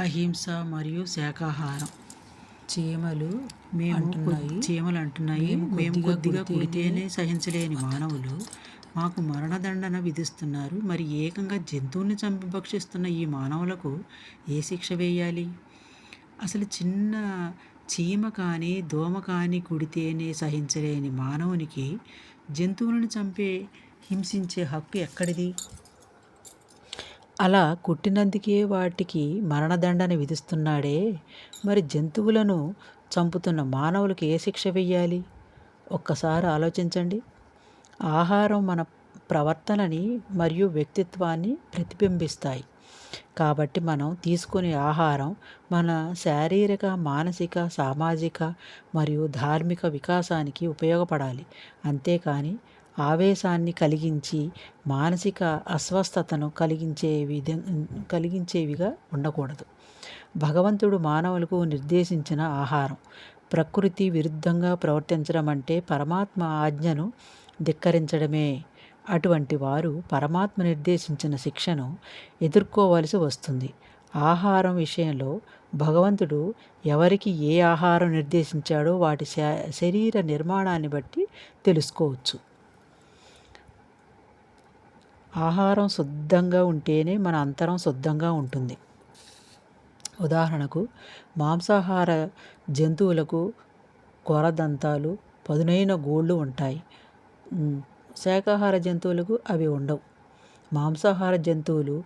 అహింస మరియు శాకాహారం చీమలు మేము చీమలు అంటున్నాయి. మేము కొద్దిగా కుడితేనే సహించలేని మానవులు. మాకు మరణదండన విధిస్తున్నారు. మరి ఏకంగా జంతువుల్ని చంపి భక్షిస్తున్న ఈ మానవులకు ఏ శిక్ష వేయాలి? అసలు చిన్న చీమ కానీ దోమ కానీ కుడితేనే సహించలేని మానవునికి జంతువులను చంపే హింసించే హక్కు ఎక్కడిది? అలా కుట్టినందుకే వాటికి మరణదండన విధిస్తున్నాడే. మరి జంతువులను చంపుతున్న మానవులకు ఏ శిక్ష వెయ్యాలి? ఒక్కసారి ఆలోచించండి. ఆహారం మన ప్రవర్తనని మరియు వ్యక్తిత్వాన్ని ప్రతిబింబిస్తాయి. కాబట్టి మనం తీసుకునే ఆహారం మన శారీరక మానసిక సామాజిక మరియు ధార్మిక వికాసానికి ఉపయోగపడాలి. అంతేకాని ఆవేశాన్ని కలిగించి మానసిక అస్వస్థతను కలిగించే విధ కలిగించేవిగా ఉండకూడదు. భగవంతుడు మానవులకు నిర్దేశించిన ఆహారం. ప్రకృతి విరుద్ధంగా ప్రవర్తించడం అంటే పరమాత్మ ఆజ్ఞను ధిక్కరించడమే. అటువంటి వారు పరమాత్మ నిర్దేశించిన శిక్షను ఎదుర్కోవలసి వస్తుంది. ఆహారం విషయంలో భగవంతుడు ఎవరికి ఏ ఆహారం నిర్దేశించాడో వాటి శరీర నిర్మాణాన్ని బట్టి తెలుసుకోవచ్చు. ఆహారం శుద్ధంగా ఉంటేనే మన అంతరం శుద్ధంగా ఉంటుంది. ఉదాహరణకు మాంసాహార జంతువులకు కొరదంతాలు పదునైన గోళ్ళు ఉంటాయి. శాకాహార జంతువులకు అవి ఉండవు. మాంసాహార జంతువులు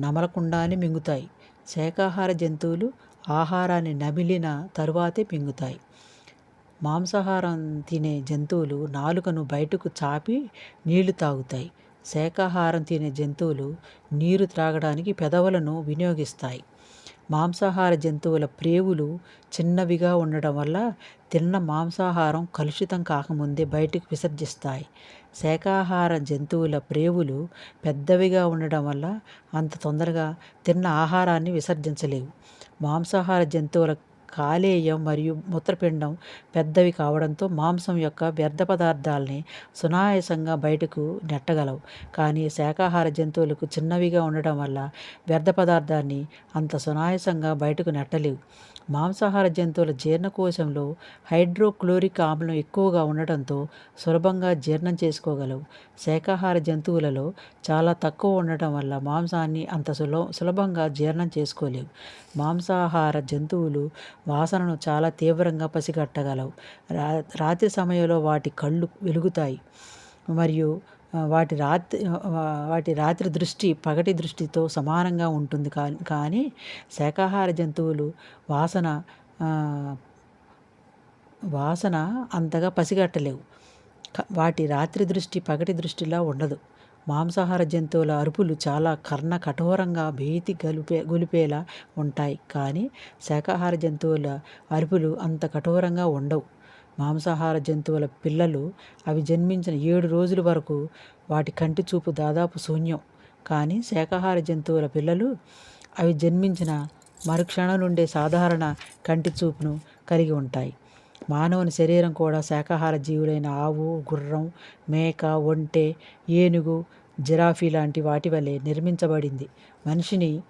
నమలకుండానే మింగుతాయి. శాకాహార జంతువులు ఆహారాన్ని నమిలిన తరువాతే మింగుతాయి. మాంసాహారం తినే జంతువులు నాలుకను బయటకు చాపి నీళ్ళు తాగుతాయి. శాకాహారం తినే జంతువులు నీరు త్రాగడానికి పెదవులను వినియోగిస్తాయి. మాంసాహార జంతువుల ప్రేవులు చిన్నవిగా ఉండడం వల్ల తిన్న మాంసాహారం కలుషితం కాకముందే బయటకు విసర్జిస్తాయి. శాకాహార జంతువుల ప్రేవులు పెద్దవిగా ఉండడం వల్ల అంత తొందరగా తిన్న ఆహారాన్ని విసర్జించలేవు. మాంసాహార జంతువుల కాలేయం మరియు మూత్రపిండం పెద్దవి కావడంతో మాంసం యొక్క వ్యర్థ పదార్థాలని సునాయాసంగా బయటకు నెట్టగలవు. కానీ శాకాహార జంతువులకు చిన్నవిగా ఉండడం వల్ల వ్యర్థ పదార్థాన్ని అంత సునాయాసంగా బయటకు నెట్టలేవు. మాంసాహార జంతువుల జీర్ణకోశంలో హైడ్రోక్లోరిక్ ఆమ్లం ఎక్కువగా ఉండటంతో సులభంగా జీర్ణం చేసుకోగలవు. శాకాహార జంతువులలో చాలా తక్కువ ఉండటం వల్ల మాంసాన్ని అంత సుల సులభంగా జీర్ణం చేసుకోలేవు. మాంసాహార జంతువులు వాసనను చాలా తీవ్రంగా పసిగట్టగలవు. రా రాత్రి సమయంలో వాటి కళ్ళు వెలుగుతాయి. మరియు వాటి రాత్రి వాటి రాత్రి దృష్టి పగటి దృష్టితో సమానంగా ఉంటుంది కా- కానీ శాకాహార జంతువులు వాసన వాసన అంతగా పసిగట్టలేవు. వాటి రాత్రి దృష్టి పగటి దృష్టిలా ఉండదు. మాంసాహార జంతువుల అరుపులు చాలా కర్ణ కఠోరంగా భీతి గలిపే గొలిపేలా ఉంటాయి. కానీ శాకాహార జంతువుల అరుపులు అంత కఠోరంగా ఉండవు. మాంసాహార జంతువుల పిల్లలు అవి జన్మించిన ఏడు రోజుల వరకు వాటి కంటి చూపు దాదాపు శూన్యం. కానీ శాకాహార జంతువుల పిల్లలు అవి జన్మించిన మరుక్షణం నుండే సాధారణ కంటి చూపును కలిగి ఉంటాయి. మానవుని శరీరం కూడా శాకాహార జీవులైన ఆవు గుర్రం మేక ఒంటె ఏనుగు జిరాఫీ లాంటి వాటి వలె నిర్మించబడింది. మనిషిని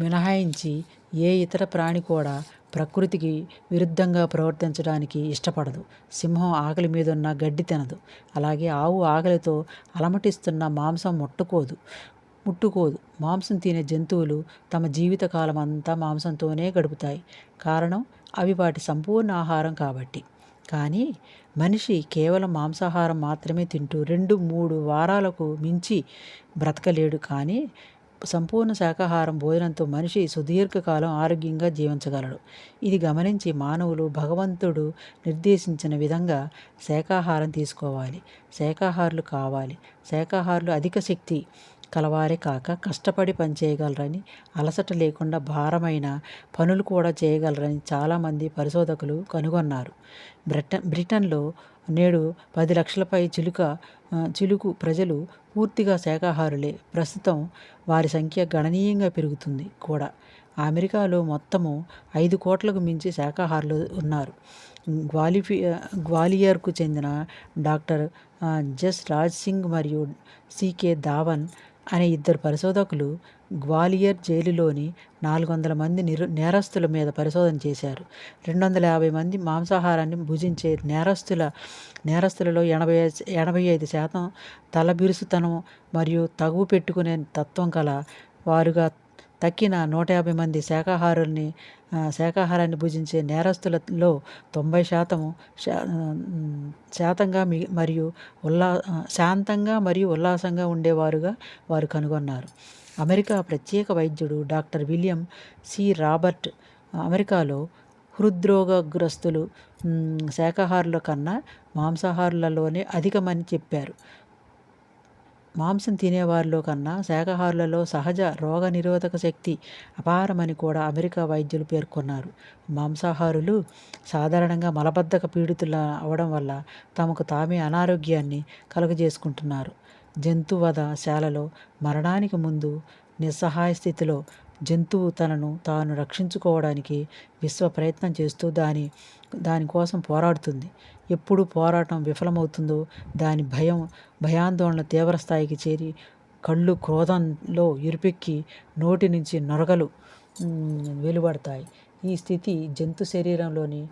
మినహాయించి ఏ ఇతర ప్రాణి కూడా ప్రకృతికి విరుద్ధంగా ప్రవర్తించడానికి ఇష్టపడదు. సింహం ఆకలి మీదున్న గడ్డి తినదు. అలాగే ఆవు ఆకలితో అలమటిస్తున్న మాంసం ముట్టుకోదు. ముట్టుకోదు. మాంసం తినే జంతువులు తమ జీవితకాలం అంతా మాంసంతోనే గడుపుతాయి. కారణం అవి వాటి సంపూర్ణ ఆహారం కాబట్టి. కానీ మనిషి కేవలం మాంసాహారం మాత్రమే తింటూ రెండు మూడు వారాలకు మించి బ్రతకలేడు. కానీ సంపూర్ణ శాకాహారం భోజనంతో మనిషి సుదీర్ఘకాలం ఆరోగ్యంగా జీవించగలడు. ఇది గమనించి మానవులు భగవంతుడు నిర్దేశించిన విధంగా శాకాహారం తీసుకోవాలి. శాకాహారులు కావాలి. శాకాహారులు అధిక శక్తి కలవారే కాక కష్టపడి పనిచేయగలరని అలసట లేకుండా భారమైన పనులు కూడా చేయగలరని చాలామంది పరిశోధకులు కనుగొన్నారు. బ్రిటన్ బ్రిటన్లో నేడు పది లక్షలపై చిలుక చిలుకు ప్రజలు పూర్తిగా శాకాహారులే ప్రస్తుతం వారి సంఖ్య గణనీయంగా పెరుగుతుంది కూడా. అమెరికాలో మొత్తము ఐదు కోట్లకు మించి శాకాహారులు ఉన్నారు. గ్వాలిఫి గ్వాలియర్కు చెందిన డాక్టర్ జస్ రాజ్ సింగ్ మరియు సికే ధావన్ అనే ఇద్దరు పరిశోధకులు గ్వాలియర్ జైలులోని నాలుగు వందల మంది నిరు నేరస్తుల మీద పరిశోధన చేశారు. రెండు వందల యాభై మంది మాంసాహారాన్ని భుజించే నేరస్తుల నేరస్తులలో ఎనభై ఎనభై ఐదు శాతం తలబిరుసుతనం మరియు తగువు పెట్టుకునే తత్వం కల వారుగా తక్కిన నూట యాభై మంది శాకాహారుల్ని శాకాహారాన్ని భుజించే నేరస్తులలో తొంభై శాతము శా- శాతంగా మి మరియు ఉల్లా శాంతంగా మరియు ఉల్లాసంగా ఉండేవారుగా వారు కనుగొన్నారు. అమెరికా ప్రత్యేక వైద్యుడు డాక్టర్ విలియం సి. రాబర్ట్ అమెరికాలో హృద్రోగగ్రస్తులు శాకాహారుల కన్నా మాంసాహారులలోనే అధికమని చెప్పారు. మాంసం తినేవారిలో కన్నా శాకాహారులలో సహజ రోగ నిరోధక శక్తి అపారమని కూడా అమెరికా వైద్యులు పేర్కొన్నారు. మాంసాహారులు సాధారణంగా మలబద్ధక పీడితుల అవడం వల్ల తమకు తామే అనారోగ్యాన్ని కలుగజేసుకుంటున్నారు. జంతువధ శాలలో మరణానికి ముందు నిస్సహాయ స్థితిలో జంతువు తనను తాను రక్షించుకోవడానికి విశ్వ ప్రయత్నం చేస్తూ దాని దానికోసం పోరాడుతుంది. ఎప్పుడు పోరాటం విఫలమవుతుందో దాని భయం భయాందోళన తీవ్ర స్థాయికి చేరి కళ్ళు క్రోధంలో ఇరుపెక్కి నోటి నుంచి నొరగలు వెలువడతాయి. ఈ స్థితి జంతు శరీరంలోని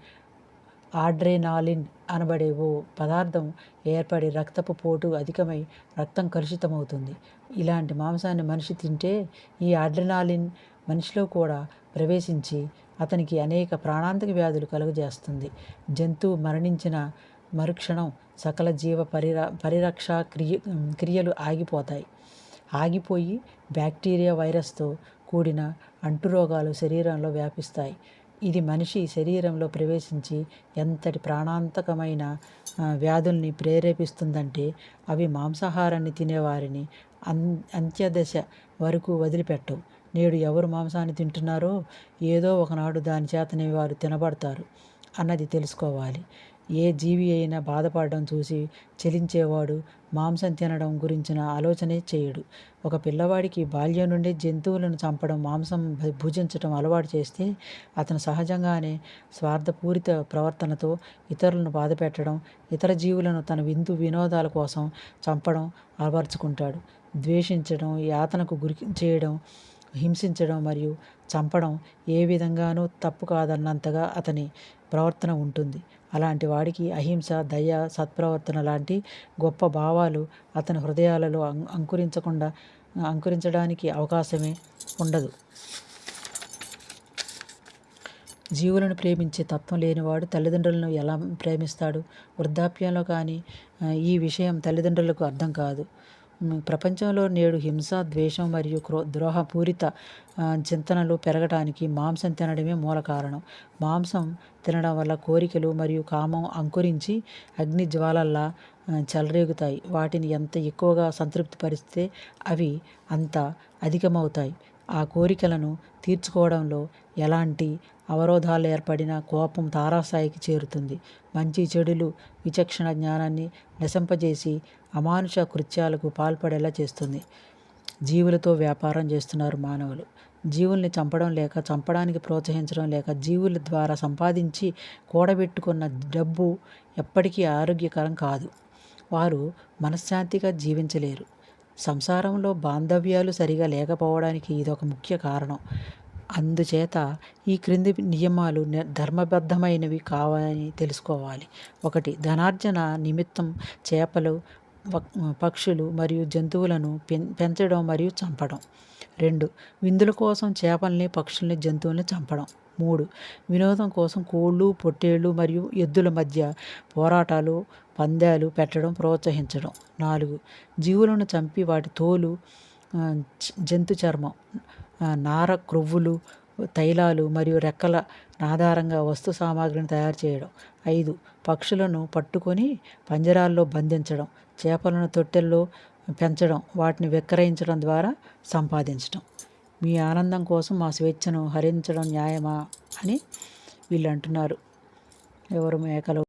ఆడ్రేనాలిన్ అనబడే ఓ పదార్థం ఏర్పడి రక్తపు పోటు అధికమై రక్తం కలుషితమవుతుంది. ఇలాంటి మాంసాన్ని మనిషి తింటే ఈ ఆడ్రినాలిన్ మనిషిలో కూడా ప్రవేశించి అతనికి అనేక ప్రాణాంతక వ్యాధులు కలుగజేస్తుంది. జంతువు మరణించిన మరుక్షణం సకల జీవ పరిర పరిరక్ష క్రియ క్రియలు ఆగిపోతాయి. ఆగిపోయి బ్యాక్టీరియా వైరస్తో కూడిన అంటురోగాలు శరీరంలో వ్యాపిస్తాయి. ఇది మనిషి శరీరంలో ప్రవేశించి ఎంతటి ప్రాణాంతకమైన వ్యాధుల్ని ప్రేరేపిస్తుందంటే అవి మాంసాహారాన్ని తినేవారిని అన్ అంత్యదశ వరకు వదిలిపెట్టవు. నేడు ఎవరు మాంసాన్ని తింటున్నారో ఏదో ఒకనాడు దాని చేతనే వారు తినబడతారు అన్నది తెలుసుకోవాలి. ఏ జీవి అయినా బాధపడడం చూసి చలించేవాడు మాంసం తినడం గురించిన ఆలోచనే చేయడు. ఒక పిల్లవాడికి బాల్యం నుండి జంతువులను చంపడం మాంసం భుజించడం అలవాటు చేస్తే అతను సహజంగానే స్వార్థపూరిత ప్రవర్తనతో ఇతరులను బాధపెట్టడం ఇతర జీవులను తన విందు వినోదాల కోసం చంపడం అలవర్చుకుంటాడు. ద్వేషించడం యాతనకు గురి చేయడం హింసించడం మరియు చంపడం ఏ విధంగానూ తప్పు కాదన్నంతగా అతని ప్రవర్తన ఉంటుంది. అలాంటి వాడికి అహింస దయ సత్ప్రవర్తన లాంటి గొప్ప భావాలు అతని హృదయాలలో అం అంకురించకుండా అంకురించడానికి అవకాశమే ఉండదు. జీవులను ప్రేమించే తత్వం లేనివాడు తల్లిదండ్రులను ఎలా ప్రేమిస్తాడు? వృద్ధాప్యంలో కానీ ఈ విషయం తల్లిదండ్రులకు అర్థం కాదు. ప్రపంచంలో నేడు హింస ద్వేషం మరియు క్రో ద్రోహపూరిత చింతనలు పెరగటానికి మాంసం తినడమే మూల కారణం. మాంసం తినడం వల్ల కోరికలు మరియు కామం అంకురించి అగ్ని జ్వాలల్లా చెలరేగుతాయి. వాటిని ఎంత ఎక్కువగా సంతృప్తిపరిస్తే అవి అంత అధికమవుతాయి. ఆ కోరికలను తీర్చుకోవడంలో ఎలాంటి అవరోధాలు ఏర్పడిన కోపం తారాస్థాయికి చేరుతుంది. మంచి చెడులు విచక్షణ జ్ఞానాన్ని నశింపజేసి అమానుష కృత్యాలకు పాల్పడేలా చేస్తుంది. జీవులతో వ్యాపారం చేస్తున్నారు మానవులు. జీవుల్ని చంపడం లేక చంపడానికి ప్రోత్సహించడం లేక జీవుల ద్వారా సంపాదించి కూడబెట్టుకున్న డబ్బు ఎప్పటికీ ఆరోగ్యకరం కాదు. వారు మనశ్శాంతిగా జీవించలేరు. సంసారంలో బాంధవ్యాలు సరిగా లేకపోవడానికి ఇదొక ముఖ్య కారణం. అందుచేత ఈ క్రింది నియమాలు ధర్మబద్ధమైనవి కావాలని తెలుసుకోవాలి. ఒకటి ధనార్జన నిమిత్తం చేపలు పక్షులు మరియు జంతువులను పెంచడం మరియు చంపడం. రెండు విందుల కోసం చేపల్ని పక్షుల్ని జంతువుల్ని చంపడం. మూడు వినోదం కోసం కోళ్ళు పొట్టేళ్ళు మరియు ఎద్దుల మధ్య పోరాటాలు పందాలు పెట్టడం ప్రోత్సహించడం. నాలుగు జీవులను చంపి వాటి తోలు జంతు చర్మం. నార క్రొవ్వులు తైలాలు మరియు రెక్కల ఆధారంగా వస్తు సామాగ్రిని తయారు చేయడం. ఐదు పక్షులను పట్టుకొని పంజరాల్లో బంధించడం చేపలను తొట్టెల్లో పెంచడం వాటిని విక్రయించడం ద్వారా సంపాదించడం. మీ ఆనందం కోసం మా స్వేచ్ఛను హరించడం న్యాయమా అని వీళ్ళు అంటున్నారు. ఎవరు మేకలు